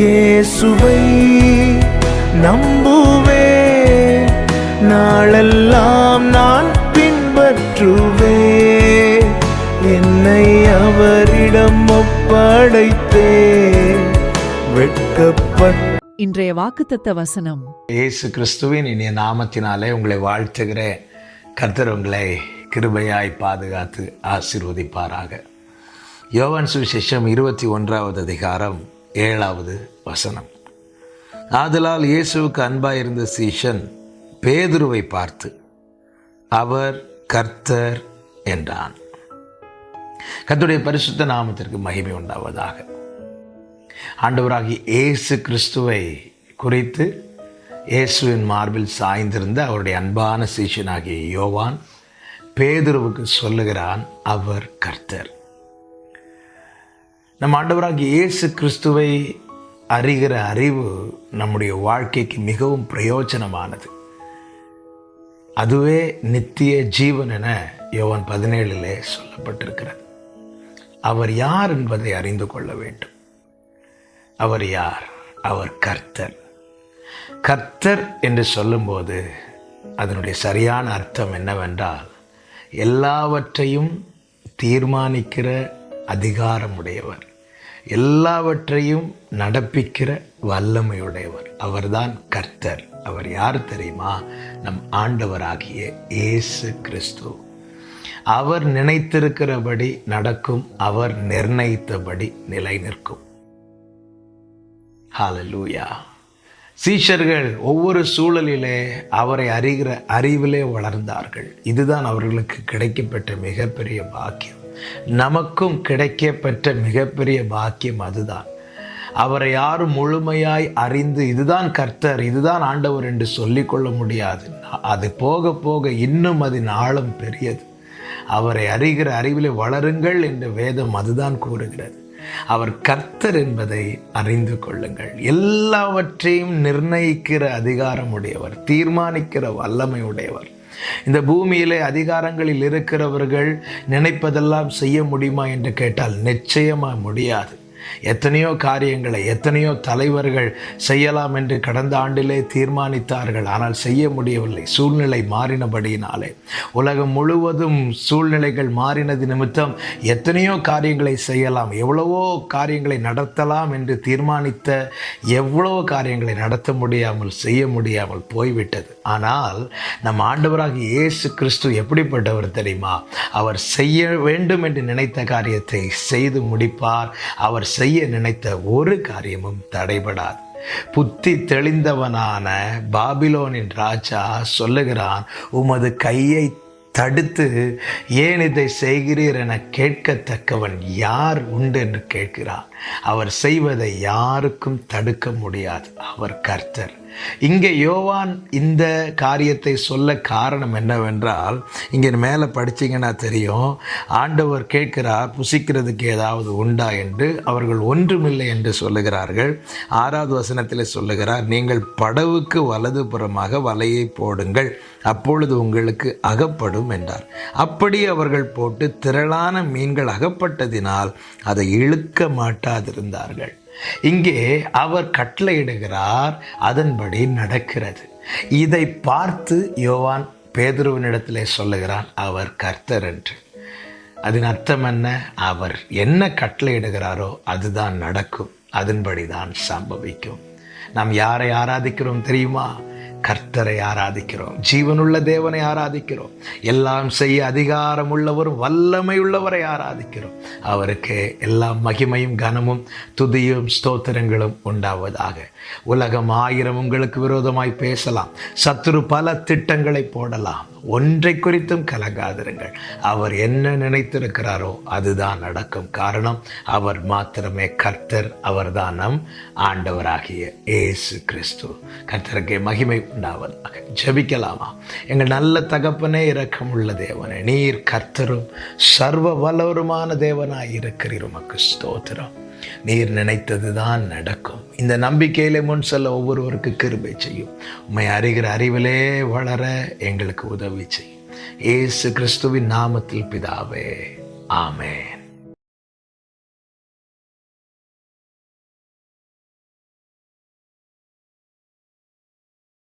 இயேசுவை நம்புவேன் நாளெல்லாம் நான் பின்பற்றுவேன் என்னை அவரிடம் ஒப்படைத்தேன். வெட்கப்பட்ட இன்றைய வாக்குத்தத்த வசனம். இயேசு கிறிஸ்துவின் இனிய நாமத்தினாலே உங்களை வாழ்த்துகிறேன். கர்த்தர் உங்களை கிருபையாய் பாதுகாத்து ஆசீர்வதிப்பாராக. யோவான் சுவிசேஷம் இருபத்தி ஒன்றாவது அதிகாரம் ஏழாவது வசனம். ஆதலால் இயேசுவுக்கு அன்பாயிருந்த சீஷன் பேதுருவை பார்த்து அவர் கர்த்தர் என்றான். கத்துடைய பரிசுத்த நாமத்திற்கு மகிமை உண்டாவதாக. ஆண்டவராகி இயேசு கிறிஸ்துவை குறித்து இயேசுவின் மார்பில் சாய்ந்திருந்த அவருடைய அன்பான சீஷனாகிய யோவான் பேதுருவுக்கு சொல்லுகிறான் அவர் கர்த்தர் நம் ஆண்டவராக இயேசு கிறிஸ்துவை அறிகிற அறிவு நம்முடைய வாழ்க்கைக்கு மிகவும் பிரயோஜனமானது. அதுவே நித்திய ஜீவன் என யோவன் பதினேழிலே சொல்லப்பட்டிருக்கிறது. அவர் யார் என்பதை அறிந்து கொள்ள வேண்டும். அவர் யார்? அவர் கர்த்தர். கர்த்தர் என்று சொல்லும்போது அதனுடைய சரியான அர்த்தம் என்னவென்றால் எல்லாவற்றையும் தீர்மானிக்கிற அதிகாரமுடையவர். எல்லாவற்றையும் நடப்பிக்கிற வல்லமையுடையவர். அவர்தான் கர்த்தர். அவர் யார் தெரியுமா? நம் ஆண்டவராகிய இயேசு கிறிஸ்து. அவர் நினைத்திருக்கிறபடி நடக்கும் அவர் நிர்ணயித்தபடி நிலை நிற்கும். ஹாலலூயா சீஷர்கள் ஒவ்வொரு சூழலிலே அவரை அறிகிற அறிவிலே வளர்ந்தார்கள். இதுதான் அவர்களுக்கு கிடைக்கப்பட்ட மிகப்பெரிய பாக்கியம். நமக்கும் கிடைக்கப்பெற்ற மிகப்பெரிய பாக்கியம் அதுதான். அவரை யாரும் முழுமையாய் அறிந்து இதுதான் கர்த்தர் இதுதான் ஆண்டவர் என்று சொல்லிக்கொள்ள முடியாது. அது போக போக இன்னும் அதன் ஆழம் பெரியது. அவரை அறிகிற அறிவிலே வளருங்கள் என்ற வேதம் அதுதான் கூறுகிறது. அவர் கர்த்தர் என்பதை அறிந்து கொள்ளுங்கள். எல்லாவற்றையும் நிர்ணயிக்கிற அதிகாரம் உடையவர் தீர்மானிக்கிற வல்லமை உடையவர். இந்த பூமியிலே அதிகாரங்களில் இருக்கிறவர்கள் நினைப்பதெல்லாம் செய்ய முடியுமா என்று கேட்டால் நிச்சயமா முடியாது. எத்தனையோ காரியங்களை எத்தனையோ தலைவர்கள் செய்யலாம் என்று கடந்த ஆண்டிலே தீர்மானித்தார்கள். ஆனால் செய்ய முடியவில்லை. சூழ்நிலை மாறினபடியினாலே. உலகம் முழுவதும் சூழ்நிலைகள் மாறினது நிமித்தம் எத்தனையோ காரியங்களை செய்யலாம் எவ்வளவோ காரியங்களை நடத்தலாம் என்று தீர்மானித்த எவ்வளவோ காரியங்களை நடத்த முடியாமல் செய்ய முடியாமல் போய்விட்டது. ஆனால் நம் ஆண்டவராக இயேசு கிறிஸ்து எப்படிப்பட்டவர் தெரியுமா? அவர் செய்ய வேண்டும் என்று நினைத்த காரியத்தை செய்து முடிப்பார். அவர் செய்ய நினைத்த ஒரு காரியமும் தடைபடாது. புத்தி தெளிந்தவனான பாபிலோனின் ராஜா சொல்லுகிறான் உமது கையை தடுத்து ஏன் இதை செய்கிறீர் என கேட்கத்தக்கவன் யார் உண்டு? என்று கேட்கிறான். அவர் செய்வதை யாருக்கும் தடுக்க முடியாது. அவர் கர்த்தர். இங்கே யோவான் இந்த காரியத்தை சொல்ல காரணம் என்னவென்றால் இங்கே மேலே படிச்சீங்கன்னா தெரியும் ஆண்டவர் கேட்கிறார் புசிக்கிறதுக்கு ஏதாவது உண்டா என்று அவர்கள் ஒன்றுமில்லை என்று சொல்லுகிறார்கள். ஆறாவது வசனத்தில் சொல்லுகிறார் நீங்கள் படவுக்கு வலதுபுறமாக வலையை போடுங்கள் அப்பொழுது உங்களுக்கு அகப்படும் என்றார். அப்படி அவர்கள் போட்டு திரளான மீன்கள் அகப்பட்டதினால் அதை இழுக்க மாட்டாதிருந்தார்கள். இங்கே அவர் கட்டளையிடுகிறார் அதன்படி நடக்கிறது. இதை பார்த்து யோவான் பேதுருவனிடத்திலே சொல்லுகிறான் அவர் கர்த்தர் என்று. அதன் அர்த்தம் என்ன? அவர் என்ன கட்டளையிடுகிறாரோ அதுதான் நடக்கும் அதன்படி தான் சம்பவிக்கும். நாம் யாரை ஆராதிக்கிறோம் தெரியுமா? கர்த்தரை ஆராதிக்கிறோம். ஜீவனுள்ள தேவனை ஆராதிக்கிறோம். எல்லாம் செய்ய அதிகாரம் உள்ளவரும் வல்லமை உள்ளவரை ஆராதிக்கிறோம். அவருக்கு எல்லா மகிமையும் கனமும் துதியும் ஸ்தோத்திரங்களும் உண்டாவதாக. உலகம் ஆயிரம் உங்களுக்கு விரோதமாய் பேசலாம். சத்துரு பல திட்டங்களை போடலாம். ஒன்றை குறித்தும் கலங்காதிருங்கள். அவர் என்ன நினைத்திருக்கிறாரோ அதுதான் நடக்கும். காரணம் அவர் மாத்திரமே கர்த்தர் அவர்தான் நம் ஆண்டவராகிய ஏசு கிறிஸ்து. கர்த்தருக்கு மகிமை உண்டாவதாக. ஜெபிக்கலாமா? எங்கள் நல்ல தகப்பனே இரக்கமுள்ள தேவனே நீர் கர்த்தரும் சர்வ வல்லவருமான தேவனாய் இருக்கிறீர். உமக்கு ஸ்தோத்திரம். நீர் நினைத்தது தான் நடக்கும். இந்த நம்பிக்கையில முன் செல்ல ஒவ்வொருவருக்கு கிருபை செய்யும். உண்மை அறிகிற அறிவிலே வளர எங்களுக்கு உதவி செய்யும். ஏசு கிறிஸ்துவின் நாமத்தில் பிதாவே. ஆமேன்.